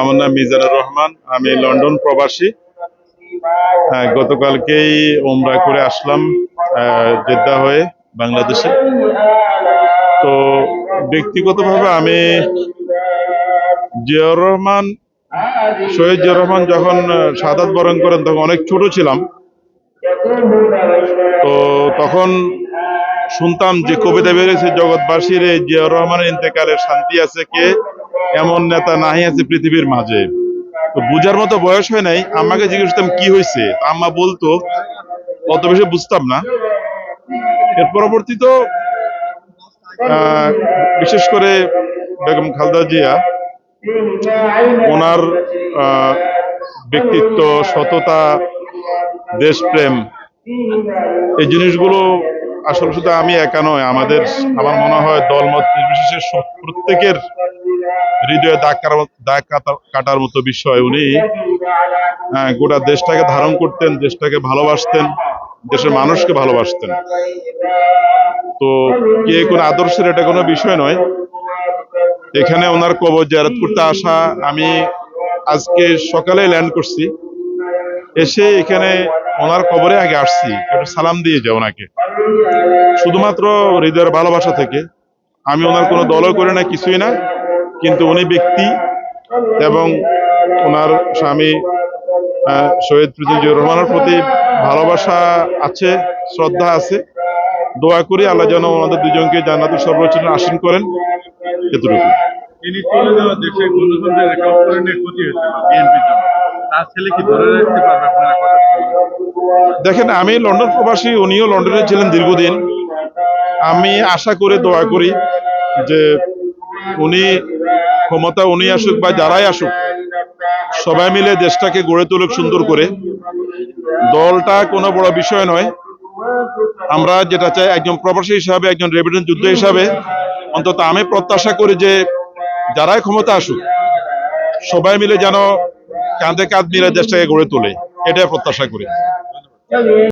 আমার নাম মিজানুর রহমান। আমি লন্ডন প্রবাসী। হ্যাঁ গতকালকেই ওমরা করে আসলাম জেদ্দা হয়ে বাংলাদেশে। তো ব্যক্তিগতভাবে আমি জিয়াউর রহমান, শহীদ জিয়াউর রহমান যখন সাদাত বরণ করেন, তখন অনেক ছোট ছিলাম। তো তখন শুনতাম যে কবিতা বেরিয়েছে, জগৎবাসীর এই জিয়াউর রহমানের ইন্তেকালের শান্তি আছে কে? এমন নেতা নাহি আছে পৃথিবীর মাঝে। তো বুঝার মতো বয়স হয় নাই আমাকে জিজ্ঞেস করতাম, কি হয়েছে আম্মা বলতো, অত বেশি বুঝতাম না। এর পরবর্তী তো বিশেষ করে বেগম খালদা জিয়া, ওনার ব্যক্তিত্ব, সততা, দেশপ্রেম, এই জিনিসগুলো আসলে শুধু আমি একা নয় আমাদের, আমার মনে হয় দলমত নির্বিশেষে প্রত্যেকের হৃদয়ে দাগ দাগ কাটা- কাটার মতো বিষয়। উনি আহ, গোটা দেশটাকে ধারণ করতেন দেশটাকে ভালোবাসতেন দেশের মানুষকে ভালোবাসতেন। তো কে কোন আদর্শের এটা কোনো বিষয় নয়। এখানে ওনার কবর জিয়ারত করতে আসা আমি আজকে সকালে ল্যান্ড করছি। এসে এখানে ওনার কবরে আগে আসছি একটু সালাম দিয়ে যায় ওনাকে। শুধুমাত্র হৃদয়ের ভালোবাসা থেকে। আমি ওনার কোনো দলও করি না কিছুই না। কিন্তু উনি ব্যক্তি এবং ওনার স্বামী শহীদ প্রিজিউর রহমানের প্রতি ভালোবাসা আছে শ্রদ্ধা আছে। দোয়া করি আল্লাহ যেন ওনাদের দুজনকে জান্নাতের সর্বোচ্চ আসীন করেন। এতটুকু। তিনি চলে যাওয়া দেশে গণতন্ত্রের একটা অপরাধের ক্ষতি হয়েছে বিএনপির জন্য। তার ছেলে কি ধরে রাখতে পারবে আপনারা কথা দেখেন আমি লন্ডন প্রবাসী উনিও লন্ডনে ছিলেন দীর্ঘদিন। আমি আশা করে দোয়া করি যে উনি ক্ষমতা উনি আসুক বা যারাই আসুক, সবাই মিলে দেশটাকে গড়ে তুলুক সুন্দর করে। দলটা কোনো বড় বিষয় নয়। আমরা যেটা চাই, একজন প্রবাসী হিসাবে, একজন রেভিডেন্ট যুদ্ধ হিসাবে, অন্তত আমি প্রত্যাশা করি যে যারাই ক্ষমতা আসুক, সবাই মিলে যেন কাঁধে কাঁধ মিলে দেশটাকে গড়ে তোলে। এটাই প্রত্যাশা করি।